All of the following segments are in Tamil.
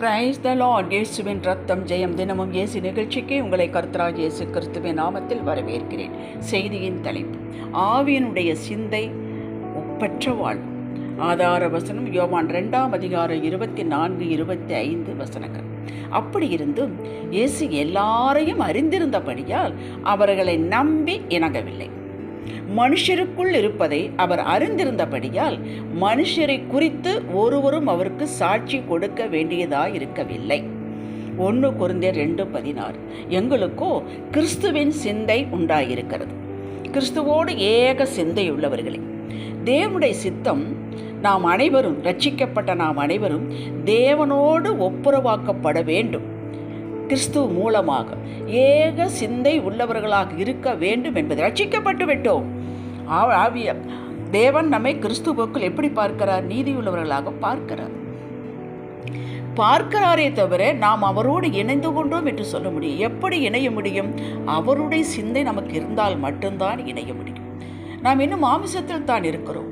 பிரைஸ் த லார்ட் இயேசுவின் ரத்தம் ஜெயம் தினமும் இயேசு நிகழ்ச்சிக்கு உங்களை கர்த்தராஜ் இயேசு கிறிஸ்துவின் நாமத்தில் வரவேற்கிறேன். செய்தியின் தலைப்பு ஆவியனுடைய சிந்தை ஒப்பற்ற வாழ்வு ஆதார வசனம் யோவான் ரெண்டாம் அதிகாரம் இருபத்தி நான்கு இருபத்தி ஐந்து வசனங்கள். அப்படி இருந்தும் இயேசு எல்லாரையும் அறிந்திருந்தபடியால் அவர்களை நம்பி இணங்கவில்லை. மனுஷருக்குள் இருப்பதை அவர் அறிந்திருந்தபடியால் மனுஷரை குறித்து ஒருவரும் அவருக்கு சாட்சி கொடுக்க வேண்டியதாயிருக்கவில்லை. ஒன்று குருந்தேர் ரெண்டு பதினாறு. எங்களுக்கோ கிறிஸ்துவின் சிந்தை உண்டாயிருக்கிறது. கிறிஸ்துவோடு ஏக சிந்தை உள்ளவர்களே தேவனுடைய சித்தம் நாம் அனைவரும் ரட்சிக்கப்பட்ட நாம் அனைவரும் தேவனோடு ஒப்புரவாக்கப்பட வேண்டும். கிறிஸ்து மூலமாக ஏக சிந்தை உள்ளவர்களாக இருக்க வேண்டும் என்பது ரட்சிக்கப்பட்டு விட்டோம். ஆ- ஆவிய தேவன் நம்மை கிறிஸ்துவுக்குள் எப்படி பார்க்கிறார்? நீதியுள்ளவர்களாக பார்க்கிறார். பார்க்கிறாரே தவிர நாம் அவரோடு இணைந்து கொண்டோம் என்று சொல்ல முடியும். எப்படி இணைய முடியும்? அவருடைய சிந்தை நமக்கு இருந்தால் மட்டும்தான் இணைய முடியும். நாம் இன்னும் மாமிசத்தில் தான் இருக்கிறோம்.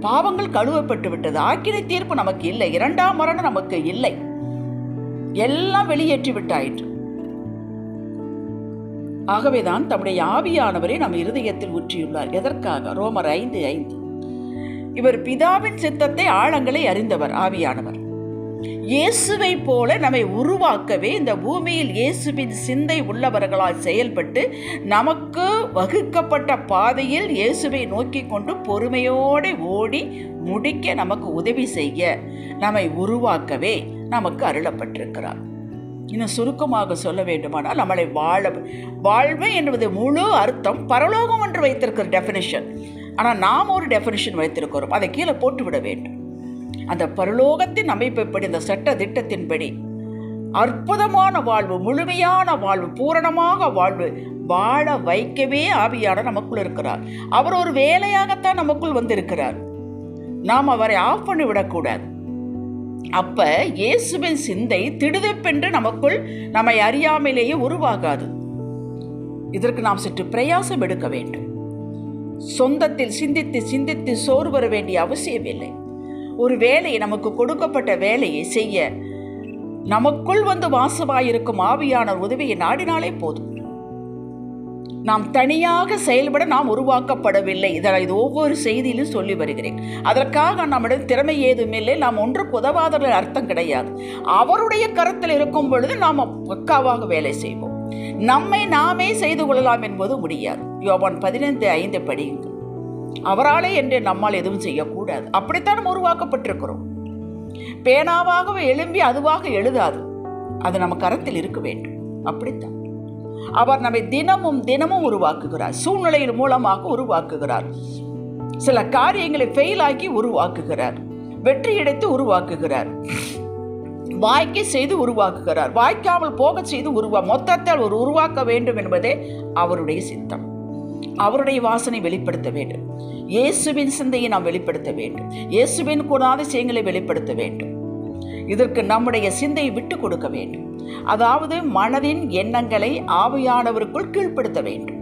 பாவங்கள் கழுவப்பட்டு விட்டது ஆக்கினை தீர்ப்பு நமக்கு இல்லை. இரண்டாம் மரணம் நமக்கு இல்லை. எல்லாம் வெளியேற்றி விட்டாயிற்று. ஆகவேதான் தம்முடைய ஆவியானவரை நம் இருதயத்தில் ஊற்றியுள்ளார். எதற்காக? ரோமர் ஐந்து ஐந்து. இவர் பிதாவின் சித்தத்தை ஆழங்களை அறிந்தவர் ஆவியானவர். இயேசுவை போல நம்மை உருவாக்கவே இந்த பூமியில் இயேசுவின் சிந்தை உள்ளவர்களால் செயல்பட்டு நமக்கு வகுக்கப்பட்ட பாதையில் இயேசுவை நோக்கி கொண்டு பொறுமையோடு ஓடி முடிக்க நமக்கு உதவி செய்ய நம்மை உருவாக்கவே நமக்கு அருளப்பட்டிருக்கிறார். இன்னும் சுருக்கமாக சொல்ல வேண்டுமானால் நம்மளை வாழ வாழ்வு என்பது முழு அர்த்தம் பரலோகம் என்று வைத்திருக்கிற டெஃபினிஷன் ஆனால் நாம் ஒரு டெஃபினிஷன் வைத்திருக்கிறோம். அதை கீழே போட்டு விட வேண்டும். அந்த பரலோகத்தின் அமைப்பைப்படி இந்த சட்ட திட்டத்தின்படி? அற்புதமான வாழ்வு முழுமையான வாழ்வு பூரணமாக வாழ்வு வாழ வைக்கவே ஆவியான நமக்குள் இருக்கிறார். அவர் ஒரு வேலையாகத்தான் நமக்குள் வந்திருக்கிறார். நாம் அவரை ஆஃப் பண்ணி விடக்கூடாது அப்ப இயேசுவின் சிந்தை திடுதப்பென்று நமக்குள் நம்மை அறியாமலேயே உருவாகாது. இதற்கு நாம் சற்று பிரயாசம் எடுக்க வேண்டும். சொந்தத்தில் சிந்தித்து சிந்தித்து சோறு வர வேண்டிய அவசியமில்லை. ஒரு வேலையை நமக்கு கொடுக்கப்பட்ட வேலையை செய்ய நமக்குள் வந்து வாசமாயிருக்கும் ஆவியானவர் உதவியை நாடினாலே போதும். நாம் தனியாக செயல்பட நாம் உருவாக்கப்படவில்லை. இதை இது ஒவ்வொரு செய்தியிலும் சொல்லி வருகிறேன். அதற்காக நம்மிடம் திறமை ஏதுமில்லை நாம் ஒன்றுக்கு உதவாதவர்கள் அர்த்தம் கிடையாது. அவருடைய கருத்தில் இருக்கும் பொழுது நாம் பக்காவாக வேலை செய்வோம். நம்மை நாமே செய்து கொள்ளலாம் என்பது முடியாது. யோபான் பதினைந்து ஐந்து படியுங்கள். அவராலே என்று நம்மால் எதுவும் செய்யக்கூடாது. அப்படித்தான் நம்ம உருவாக்கப்பட்டிருக்கிறோம். பேனாவாகவே எழும்பி அதுவாக எழுதாது. அது நம்ம கரத்தில் இருக்க வேண்டும். அப்படித்தான். அவர் நம்மை தினமும் தினமும் உருவாக்குகிறார். சூழ்நிலையின் மூலமாக உருவாக்குகிறார். சில காரியங்களை ஃபெயில் ஆக்கி உருவாக்குகிறார். வெற்றி எடுத்து உருவாக்குகிறார். வாய்க்க செய்து உருவாக்குகிறார். வாய்க்காமல் போக செய்து உருவா மொத்தத்தால் ஒரு உருவாக்க வேண்டும் என்பதே அவருடைய சித்தம். அவருடைய வாசனை வெளிப்படுத்த வேண்டும். இயேசுவின் சிந்தையை நாம் வெளிப்படுத்த வேண்டும். இயேசுவின் குணாதிசயங்களை வெளிப்படுத்த வேண்டும். இதற்கு நம்முடைய சிந்தையை விட்டு கொடுக்க வேண்டும். அதாவது மனதின் எண்ணங்களை ஆவியானவருக்குள் கீழ்ப்படுத்த வேண்டும்.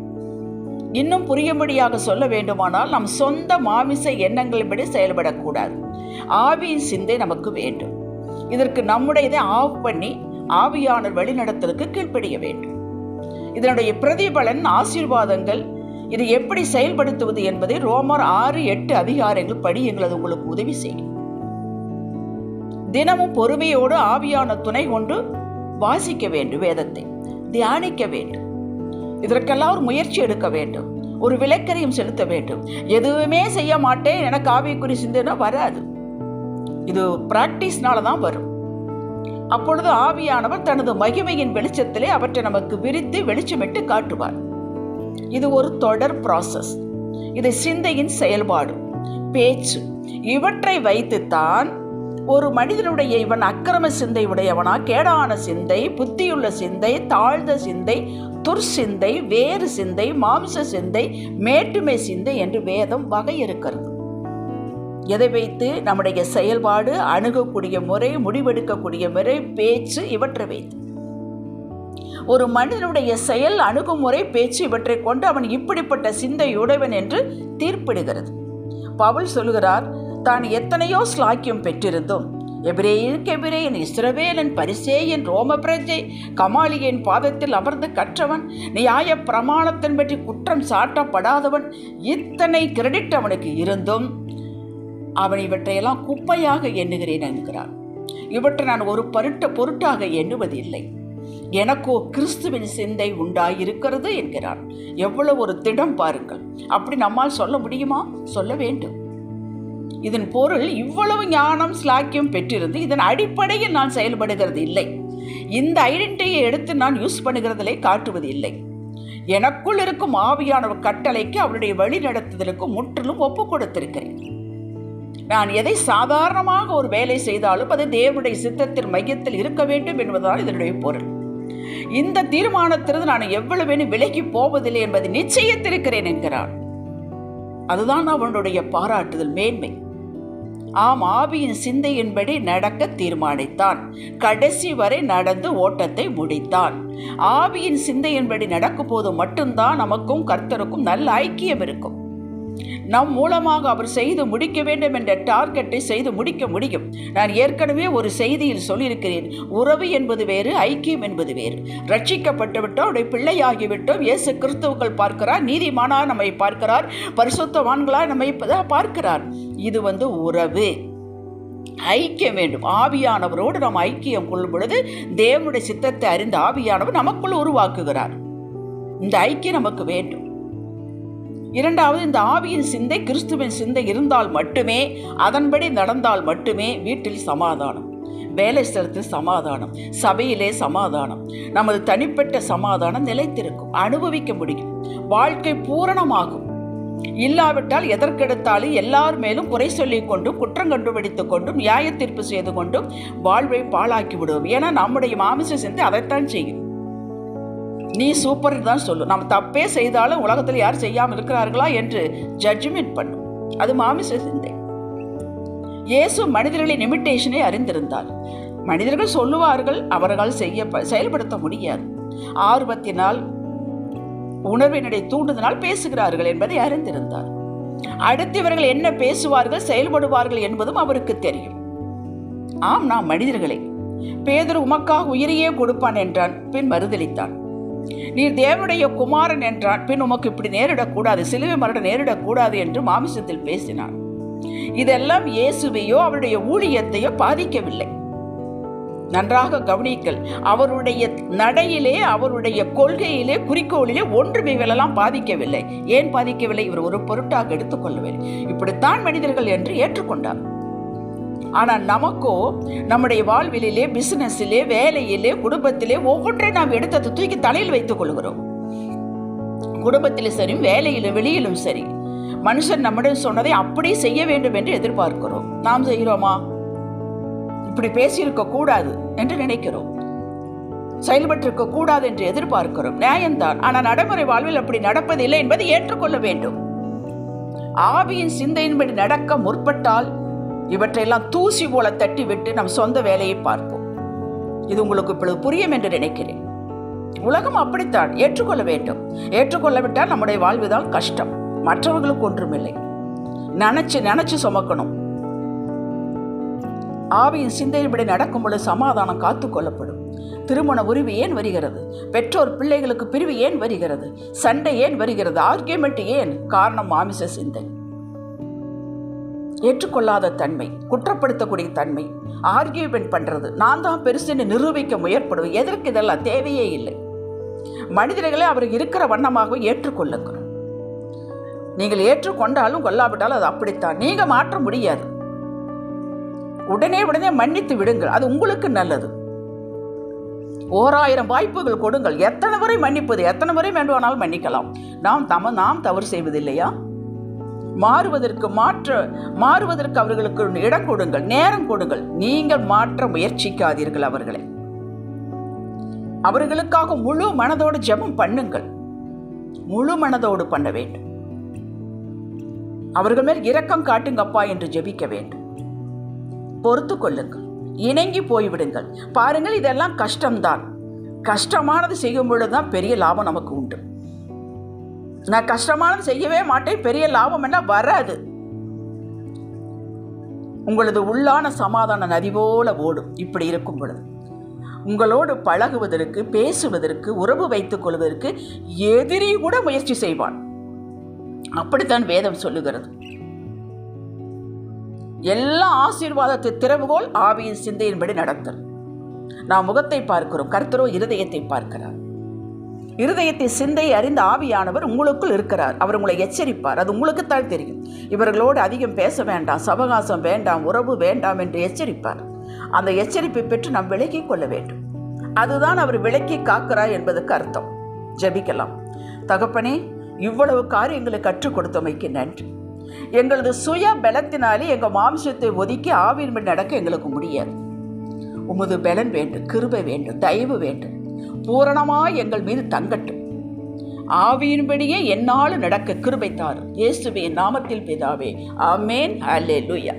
இன்னும் புரியும்படியாக சொல்ல வேண்டுமானால் நம் சொந்த மாமிச எண்ணங்களின்படி செயல்படக்கூடாது. ஆவியின் சிந்தை நமக்கு வேண்டும். இதற்கு நம்முடையதை ஆஃப் பண்ணி ஆவியானவர் வழிநடத்தலுக்கு கீழ்ப்படிய வேண்டும். இதனுடைய பிரதிபலன் ஆசீர்வாதங்கள். இது எப்படி செயல்படுத்துவது என்பதை ரோமர் ஆறு எட்டு அதிகாரங்கள் படி எங்களது உங்களுக்கு உதவி செய்யும். தினமும் பொறுமையோடு ஆவியான துணை கொண்டு வாசிக்க வேண்டும் வேதத்தை தியானிக்க வேண்டும். இதற்கெல்லாம் ஒரு முயற்சி எடுக்க வேண்டும். ஒரு விலைக்கரியும் செலுத்த வேண்டும். எதுவுமே செய்ய மாட்டேன் எனக்கு ஆவியக்குறி சிந்தனை வராது. இது பிராக்டிஸ்னால தான் வரும். அப்பொழுது ஆவியானவர் தனது மகிமையின் வெளிச்சத்திலே அவற்றை நமக்கு விரித்து வெளிச்சமிட்டு காட்டுவார். இது ஒரு தொடர் ப்ராசஸ் இது சிந்தையின் செயல்பாடு. பேச்சு. இவற்றை வைத்துத்தான் ஒரு மனிதனுடைய இவன் அக்கிரம சிந்தை உடையவனா கேடான சிந்தை புத்தியுள்ள சிந்தை தாழ்ந்த சிந்தை துர்சிந்தை வேறு சிந்தை மாம்ச சிந்தை மேட்டுமை சிந்தை என்று வேதம் வகை இருக்கிறது. எதை வைத்து? நம்முடைய செயல்பாடு அணுகக்கூடிய முறை முடிவெடுக்கக்கூடிய முறை பேச்சு இவற்றை வைத்து. ஒரு மனிதனுடைய செயல் அணுகுமுறை பேச்சு இவற்றை கொண்டு அவன் இப்படிப்பட்ட சிந்தையுடையவன் என்று தீர்ப்பிடுகிறது. பவுல் சொல்கிறார் தான் எத்தனையோ ஸ்லாக்கியம் பெற்றிருந்தும். எபிரேயனுக்கு எபிரேயன் இஸ்ரவேலன் பரிசேயன் ரோம பிரஜை கமாலியின் பாதத்தில் அமர்ந்து கற்றவன் நியாய பிரமாணத்தின் பற்றி குற்றம் சாட்டப்படாதவன் இத்தனை கிரெடிட் அவனுக்கு இருந்தும் அவன் இவற்றையெல்லாம் குப்பையாக எண்ணுகிறேன் என்கிறான் இவற்றை நான் ஒரு பருட்ட பொருட்டாக எண்ணுவதில்லை. எனக்கோ கிறிஸ்துவின் சிந்தை உண்டாயிருக்கிறது என்கிறான் எவ்வளவு ஒரு திடம் பாருங்கள். அப்படி நம்மால் சொல்ல முடியுமா? சொல்ல வேண்டும். இதன் பொருள் இவ்வளவு ஞானம் ஸ்லாக்கியம் பெற்றிருந்து இதன் அடிப்படையில் நான் செயல்படுகிறது இல்லை. இந்த ஐடென்டிட்டியை எடுத்து நான் யூஸ் பண்ணுகிறதிலே காட்டுவது இல்லை. எனக்குள் இருக்கும் ஆவியானவர் கட்டளைக்கு அவருடைய வழி நடத்துதலுக்கு முற்றிலும் ஒப்பு கொடுத்திருக்கிறேன். நான் எதை சாதாரணமாக ஒரு வேலை செய்தாலும் அது தேவனுடைய சித்தத்தின் மையத்தில் இருக்க வேண்டும் என்பதுதான் இதனுடைய பொருள். இந்த தீர்மானத்திலிருந்து நான் எவ்வளவு விலகி போவதில்லை என்பதை நிச்சயத்திருக்கிறேன் என்கிறான் அதுதான் அவனுடைய பாராட்டுதல் மேன்மை. ஆம் ஆவியின் சிந்தையின்படி நடக்க தீர்மானித்தான். கடைசி வரை நடந்து ஓட்டத்தை முடித்தான். ஆவியின் சிந்தையின்படி நடக்கும் போது மட்டும்தான் நமக்கும் கர்த்தருக்கும் நல்ல ஐக்கியம் இருக்கும். நம் மூலமாக அவர் செய்து முடிக்க வேண்டும் என்ற டார்கெட்டை செய்து முடிக்க முடியும். நான் ஏற்கனவே ஒரு செய்தியில் சொல்லியிருக்கிறேன். உறவு என்பது வேறு ஐக்கியம் என்பது வேறு. ரட்சிக்கப்பட்டு விட்டோம் அவருடைய பிள்ளையாகிவிட்டோம். இயேசு கிறிஸ்துவுக்கள் பார்க்கிறார் நீதிமானா நம்மை பார்க்கிறார் பரிசுத்தவான்களா நம்மை பார்க்கிறார். இது வந்து உறவு. ஐக்கியம் வேண்டும். ஆவியானவரோடு நாம் ஐக்கியம் கொள்ளும் பொழுது தேவனுடைய சித்தத்தை அறிந்த ஆவியானவர் நமக்குள் உருவாக்குகிறார். இந்த ஐக்கியம் நமக்கு வேண்டும். இரண்டாவது இந்த ஆவியின் சிந்தை கிறிஸ்துவின் சிந்தை இருந்தால் மட்டுமே அதன்படி நடந்தால் மட்டுமே வீட்டில் சமாதானம் வேலை ஸ்தலத்தில் சமாதானம் சபையிலே சமாதானம் நமது தனிப்பட்ட சமாதானம் நிலைத்திருக்கும் அனுபவிக்க முடியும் வாழ்க்கை பூரணமாகும். இல்லாவிட்டால் எதற்கெடுத்தாலும் எல்லார் மேலும் குறை சொல்லிக் கொண்டும் குற்றம் கண்டுபிடித்துக் கொண்டும் நியாய தீர்ப்பு செய்து கொண்டும் வாழ்வை பாழாக்கி விடுவோம். ஏன்னா நம்முடைய மாமிச சிந்தை அதைத்தான் செய்யும். நீ சூப்பர் தான் சொல்லும் நம்ம தப்பே செய்தாலும் உலகத்தில் யார் செய்யாமல் இருக்கிறார்களா என்று ஜட்ஜ்மெண்ட் பண்ணும். அது மாமிச சிந்தை. இயேசு மனிதர்களின் லிமிட்டேஷனை அறிந்திருந்தார். மனிதர்கள் சொல்லுவார்கள் அவர்கள் செய்ய செயல்படுத்த முடியாது. ஆர்வத்தினால் உணர்வினுடைய தூண்டுதனால் பேசுகிறார்கள் என்பதை அறிந்திருந்தார். அடுத்து இவர்கள் என்ன பேசுவார்கள் செயல்படுவார்கள் என்பதும் அவருக்கு தெரியும். ஆம் நாம் மனிதர்களே. பேதர் உமக்காக உயிரையே கொடுப்பான் என்றான் பின் மறுதளித்தான் நீர் தேவனுடைய குமாரன் என்றான். பின் உமக்கு இப்படி நேரிடக்கூடாது. சிலுவை மரணம் நேரிடக்கூடாது என்று மாமிசத்தில் பேசினார் இதெல்லாம் இயேசுவையோ அவருடைய ஊழியத்தையோ பாதிக்கவில்லை. நன்றாக கவனிக்கல் அவருடைய நடையிலே அவருடைய கொள்கையிலே குறிக்கோளிலே ஒன்றும் இவைகளெல்லாம் பாதிக்கவில்லை. ஏன் பாதிக்கவில்லை? இவர் ஒரு பொருட்டாக எடுத்துக்கொள்ளவில்லை. இப்படித்தான் மனிதர்கள் என்று ஏற்றுக்கொண்டார். ஆனால் நமக்கோ நம்முடைய வாழ்விலே பிசினஸிலே வேலையிலே குடும்பத்திலே ஒவ்வொன்றையும் நாம் எடுத்ததை தூக்கி தலையில் வைத்துக் கொள்கிறோம். குடும்பத்திலும் சரி வேலையிலும் வெளியிலும் சரி மனுஷன் நம்மிடம் சொன்னதை அப்படியே செய்ய வேண்டும் என்று எதிர்பார்க்கிறோம். நாம் செய்கிறோமா? இப்படி பேசியிருக்க கூடாது என்று நினைக்கிறோம். செயல்பட்டிருக்க கூடாது என்று எதிர்பார்க்கிறோம். நியாயம்தான். ஆனால் நடைமுறை வாழ்வில் அப்படி நடப்பதில்லை என்பதை ஏற்றுக்கொள்ள வேண்டும். ஆவியின் சிந்தையின்படி நடக்க முற்பட்டால் இவற்றையெல்லாம் தூசி போல தட்டி விட்டு நம் சொந்த வேலையை பார்ப்போம். இது உங்களுக்கு இப்பொழுது புரியும் என்று நினைக்கிறேன். உலகம் அப்படித்தான் ஏற்றுக்கொள்ள வேண்டும். ஏற்றுக்கொள்ளவிட்டால் நம்முடைய வாழ்வுதான் கஷ்டம். மற்றவர்களுக்கு ஒன்றுமில்லை. நினைச்சு நினைச்சு சுமக்கணும். ஆவியின் சிந்தையின்படி நடக்கும் பொழுது சமாதானம் காத்து கொள்ளப்படும். திருமண உரிமை ஏன் வருகிறது? பெற்றோர் பிள்ளைகளுக்கு பிரிவு ஏன் வருகிறது? சண்டை ஏன் வருகிறது? ஆர்கியூமெண்ட் ஏன்? காரணம் மாமிச சிந்தை. ஏற்றுக்கொள்ளாத தன்மை குற்றப்படுத்தக்கூடிய தன்மை ஆர்கியூமெண்ட் பண்ணுறது நான் தான் பெருசுன்னு நிரூபிக்க முயற்படுவேன் எதற்கு இதெல்லாம் தேவையே இல்லை. மனிதர்களை அவர் இருக்கிற வண்ணமாக ஏற்றுக்கொள்ளுங்கள் நீங்கள் ஏற்றுக்கொண்டாலும் கொல்லாவிட்டாலும் அது அப்படித்தான். நீங்கள் மாற்ற முடியாது. உடனே உடனே மன்னித்து விடுங்கள். அது உங்களுக்கு நல்லது. ஓராயிரம் வாய்ப்புகள் கொடுங்கள். எத்தனை வரை மன்னிப்பது? எத்தனை முறை வேண்டுமானாலும் மன்னிக்கலாம். நாம் தம நாம் தவறு செய்வதில்லையா? மாறுவதற்கு மாற்ற மாறுவதற்கு அவர்களுக்கு இடம் கொடுங்கள் நேரம் கொடுங்கள். நீங்கள் மாற்ற முயற்சிக்காதீர்கள் அவர்களை. அவர்களுக்காக முழு மனதோடு ஜெபம் பண்ணுங்கள். முழு மனதோடு பண்ண வேண்டும். அவர்கள் மேல் இரக்கம் காட்டுங்கப்பா என்று ஜெபிக்க வேண்டும். பொறுத்து கொள்ளுங்கள். இணங்கி போய்விடுங்கள். பாருங்கள் இதெல்லாம் கஷ்டம்தான். கஷ்டமானது செய்யும் பொழுதுதான் பெரிய லாபம் நமக்கு உண்டு. நான் கஷ்டமானது செய்யவே மாட்டேன். பெரிய லாபம் என்ன வராது. உங்களது உள்ளான சமாதான நதி போல ஓடும். இப்படி இருக்கும் பொழுது உங்களோடு பழகுவதற்கு பேசுவதற்கு உறவு வைத்துக் கொள்வதற்கு எதிரி கூட முயற்சி செய்வான். அப்படித்தான் வேதம் சொல்லுகிறது. எல்லா ஆசீர்வாதத்தை திறவுகோல் ஆவியின் சிந்தையின்படி நடத்தல். நாம் முகத்தை பார்க்கிறோம். கர்த்தரோ இருதயத்தை பார்க்கிறார். இருதயத்தை சிந்தை அறிந்த ஆவியானவர் உங்களுக்குள் இருக்கிறார். அவர் உங்களை எச்சரிப்பார். அது உங்களுக்குத்தான் தெரியும். இவர்களோடு அதிகம் பேச வேண்டாம். சவகாசம் வேண்டாம். உறவு வேண்டாம் என்று எச்சரிப்பார். அந்த எச்சரிப்பை பெற்று நாம் விலக்கி கொள்ள வேண்டும். அதுதான் அவர் விலக்கி காக்கிறார் என்பதற்கு அர்த்தம். ஜெபிக்கலாம். தகப்பனே இவ்வளவு காரியங்களை கற்றுக் கொடுத்தமைக்கு நன்றி. எங்களது சுய பலத்தினாலே எங்கள் மாம்சத்தை ஒதுக்கி ஆவியின்படி நடக்க எங்களுக்கு முடியாது. உமது பலன் வேண்டும் கிருபை வேண்டும் தயவு வேண்டும். பூரணமாய் எங்கள் மீது தங்கட்டும். ஆவியின்படியே என்னாலும் நடக்க கிருபைத்தார் இயேசுவே நாமத்தில் பிதாவே ஆமேன். லுயா